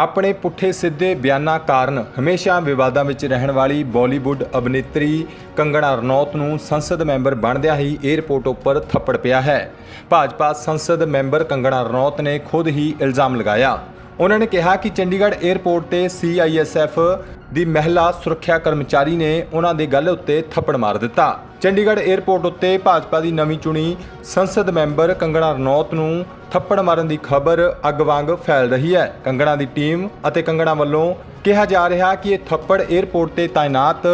ਆਪਣੇ ਪੁੱਠੇ ਸਿੱਧੇ ਬਿਆਨਾਂ ਕਾਰਨ ਹਮੇਸ਼ਾ ਵਿਵਾਦਾਂ ਵਿੱਚ ਰਹਿਣ ਵਾਲੀ ਬਾਲੀਵੁੱਡ ਅਭਿਨੇਤਰੀ ਕੰਗਣਾ ਰਣੌਤ ਨੂੰ ਸੰਸਦ ਮੈਂਬਰ ਬਣਦਿਆਂ ਹੀ 에ਅਰਪੋਰਟ ਉੱਪਰ ਥੱਪੜ ਪਿਆ ਹੈ। ਭਾਜਪਾ ਸੰਸਦ ਮੈਂਬਰ ਕੰਗਣਾ ਰਣੌਤ ਨੇ ਖੁਦ ਹੀ ਇਲਜ਼ਾਮ ਲਗਾਇਆ। ਉਹਨਾਂ ਨੇ ਕਿਹਾ ਕਿ ਚੰਡੀਗੜ੍ਹ 에ਅਰਪੋਰਟ ਤੇ ਸੀਆਈਐਸਐਫ ਦੀ ਮਹਿਲਾ ਸੁਰੱਖਿਆ ਕਰਮਚਾਰੀ ਨੇ ਉਹਨਾਂ ਦੇ ਗੱਲ ਉੱਤੇ ਥੱਪੜ ਮਾਰ ਦਿੱਤਾ। ਚੰਡੀਗੜ੍ਹ 에ਅਰਪੋਰਟ ਉੱਤੇ ਭਾਜਪਾ ਦੀ ਨਵੀਂ ਚੁਣੀ ਸੰਸਦ ਮੈਂਬਰ ਕੰਗਣਾ ਰਣੌਤ ਨੂੰ ਥੱਪੜ ਮਾਰਨ ਦੀ ਖਬਰ ਅੱਗ ਵਾਂਗ ਫੈਲ ਰਹੀ ਹੈ। ਕੰਗਣਾ ਦੀ ਟੀਮ ਅਤੇ ਕੰਗਣਾ ਵੱਲੋਂ ਕਿਹਾ ਜਾ ਰਿਹਾ ਕਿ ਇਹ ਥੱਪੜ 에ਅਰਪੋਰਟ ਤੇ ਤਾਇਨਾਤ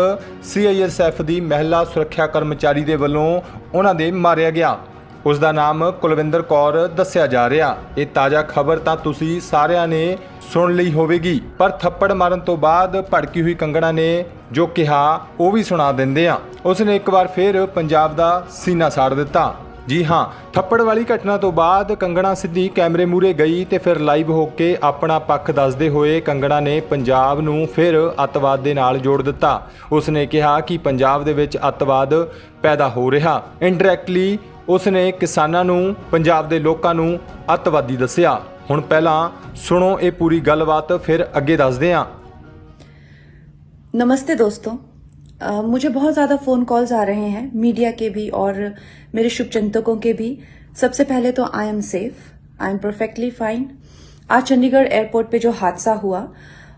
ਸੀਆਈਐਸਐਫ ਦੀ ਮਹਿਲਾ ਸੁਰੱਖਿਆ ਕਰਮਚਾਰੀ ਦੇ ਵੱਲੋਂ ਉਹਨਾਂ ਦੇ ਮਾਰਿਆ ਗਿਆ। ਉਸ ਦਾ ਨਾਮ ਕੁਲਵਿੰਦਰ ਕੌਰ ਦੱਸਿਆ ਜਾ ਰਿਹਾ। ਇਹ ਤਾਜ਼ਾ ਖਬਰ ਤਾਂ ਤੁਸੀਂ ਸਾਰਿਆਂ ਨੇ ਸੁਣ ਲਈ ਹੋਵੇਗੀ। ਪਰ ਥੱਪੜ ਮਾਰਨ ਤੋਂ ਬਾਅਦ ਭੜਕੀ ਹੋਈ ਕੰਗਣਾ ਨੇ ਜੋ ਕਿਹਾ, ਉਹ ਵੀ ਸੁਣਾ ਦਿੰਦੇ ਆ ਉਸ ਨੇ ਇੱਕ ਵਾਰ ਫਿਰ ਪੰਜਾਬ ਦਾ ਸੀਨਾ ਸਾੜ ਦਿੱਤਾ। ਜੀ ਹਾਂ, ਥੱਪੜ ਵਾਲੀ ਘਟਨਾ ਤੋਂ ਬਾਅਦ ਕੰਗਣਾ ਸਿੱਧੀ ਕੈਮਰੇ ਮੂਰੇ ਗਈ ਤੇ ਫਿਰ ਲਾਈਵ ਹੋ ਕੇ ਆਪਣਾ ਪੱਖ ਦੱਸਦੇ ਹੋਏ ਕੰਗਣਾ ਨੇ ਪੰਜਾਬ ਨੂੰ ਫਿਰ ਅੱਤਵਾਦ ਦੇ ਨਾਲ ਜੋੜ ਦਿੱਤਾ। ਉਸ ਨੇ ਕਿਹਾ ਕਿ ਪੰਜਾਬ ਦੇ ਵਿੱਚ ਅੱਤਵਾਦ ਪੈਦਾ ਹੋ ਰਿਹਾ। ਇਨਡਾਇਰੈਕਟਲੀ ਉਸ ਨੇ ਕਿਸਾਨਾਂ ਨੂੰ ਪੰਜਾਬ ਦੇ ਲੋਕਾਂ ਨੂੰ ਅੱਤਵਾਦੀ ਦੱਸਿਆ ਹੁਣ ਪਹਿਲਾਂ ਸੁਣੋ ਇਹ ਪੂਰੀ ਗੱਲਬਾਤ ਫਿਰ ਅੱਗੇ ਦੱਸਦੇ ਹਾਂ नमस्ते दोस्तों अ, मुझे बहुत ज़्यादा फ़ोन कॉल्स आ रहे हैं मीडिया के भी और मेरे शुभचिंतकों के भी सबसे पहले तो I am safe I am perfectly fine आज चंडीगढ़ एयरपोर्ट पे जो हादसा हुआ अ,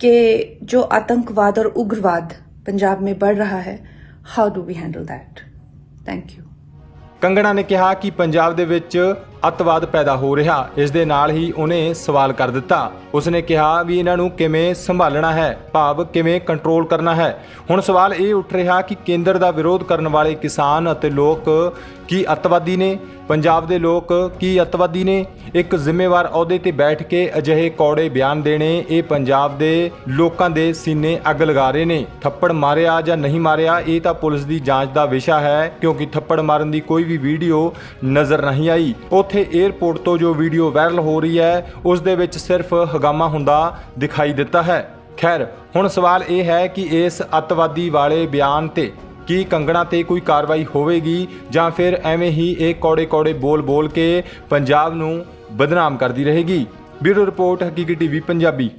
कि जो आतंकवाद और उग्रवाद पंजाब में बढ़ रहा है how do we handle that thank you Kangana ਨੇ ਕਿਹਾ ਕਿ ਪੰਜਾਬ ਦੇ ਵਿੱਚ ਅੱਤਵਾਦ ਪੈਦਾ ਹੋ ਰਿਹਾ। ਇਸ ਦੇ ਨਾਲ ਹੀ ਉਹਨੇ ਸਵਾਲ ਕਰ ਦਿੱਤਾ। ਉਸਨੇ ਕਿਹਾ ਵੀ ਇਹਨਾਂ ਨੂੰ ਕਿਵੇਂ ਸੰਭਾਲਣਾ ਹੈ, ਭਾਵ ਕਿਵੇਂ ਕੰਟਰੋਲ ਕਰਨਾ ਹੈ। ਹੁਣ ਸਵਾਲ ਇਹ ਉੱਠ ਰਿਹਾ ਕਿ ਕੇਂਦਰ ਦਾ ਵਿਰੋਧ ਕਰਨ ਵਾਲੇ ਕਿਸਾਨ ਅਤੇ ਲੋਕ ਕੀ ਅੱਤਵਾਦੀ ਨੇ? ਪੰਜਾਬ ਦੇ ਲੋਕ ਕੀ ਅੱਤਵਾਦੀ ਨੇ? ਇੱਕ ਜ਼ਿੰਮੇਵਾਰ ਅਹੁਦੇ ਤੇ ਬੈਠ ਕੇ ਅਜਿਹੇ ਕੌੜੇ ਬਿਆਨ ਦੇਣੇ, ਇਹ ਪੰਜਾਬ ਦੇ ਲੋਕਾਂ ਦੇ ਸੀਨੇ ਅੱਗ ਲਗਾ ਰਹੇ ਨੇ। ਥੱਪੜ ਮਾਰਿਆ ਜਾਂ ਨਹੀਂ ਮਾਰਿਆ, ਇਹ ਤਾਂ ਪੁਲਿਸ ਦੀ ਜਾਂਚ ਦਾ ਵਿਸ਼ਾ ਹੈ, ਕਿਉਂਕਿ ਥੱਪੜ ਮਾਰਨ ਦੀ ਕੋਈ ਵੀ ਵੀਡੀਓ ਨਜ਼ਰ ਨਹੀਂ ਆਈ। ਉੱਥੇ 에ਅਰਪੋਰਟ ਤੋਂ ਜੋ ਵੀਡੀਓ ਵਾਇਰਲ ਹੋ ਰਹੀ ਹੈ, ਉਸ ਦੇ ਵਿੱਚ ਸਿਰਫ ਹਗਾਮਾ ਹੁੰਦਾ ਦਿਖਾਈ ਦਿੱਤਾ ਹੈ। ਖੈਰ, ਹੁਣ ਸਵਾਲ ਇਹ ਹੈ ਕਿ ਇਸ ਅੱਤਵਾਦੀ ਵਾਲੇ ਬਿਆਨ ਤੇ ਕੀ ਕੰਗਣਾ ਤੇ ਕੋਈ ਕਾਰਵਾਈ ਹੋਵੇਗੀ ਜਾਂ ਫਿਰ ਐਵੇਂ ਹੀ ਇਹ ਕੌੜੇ-ਕੌੜੇ ਬੋਲ-ਬੋਲ ਕੇ ਪੰਜਾਬ ਨੂੰ ਬਦਨਾਮ ਕਰਦੀ ਰਹੇਗੀ? Bureau report, Haqiqi TV, Punjabi.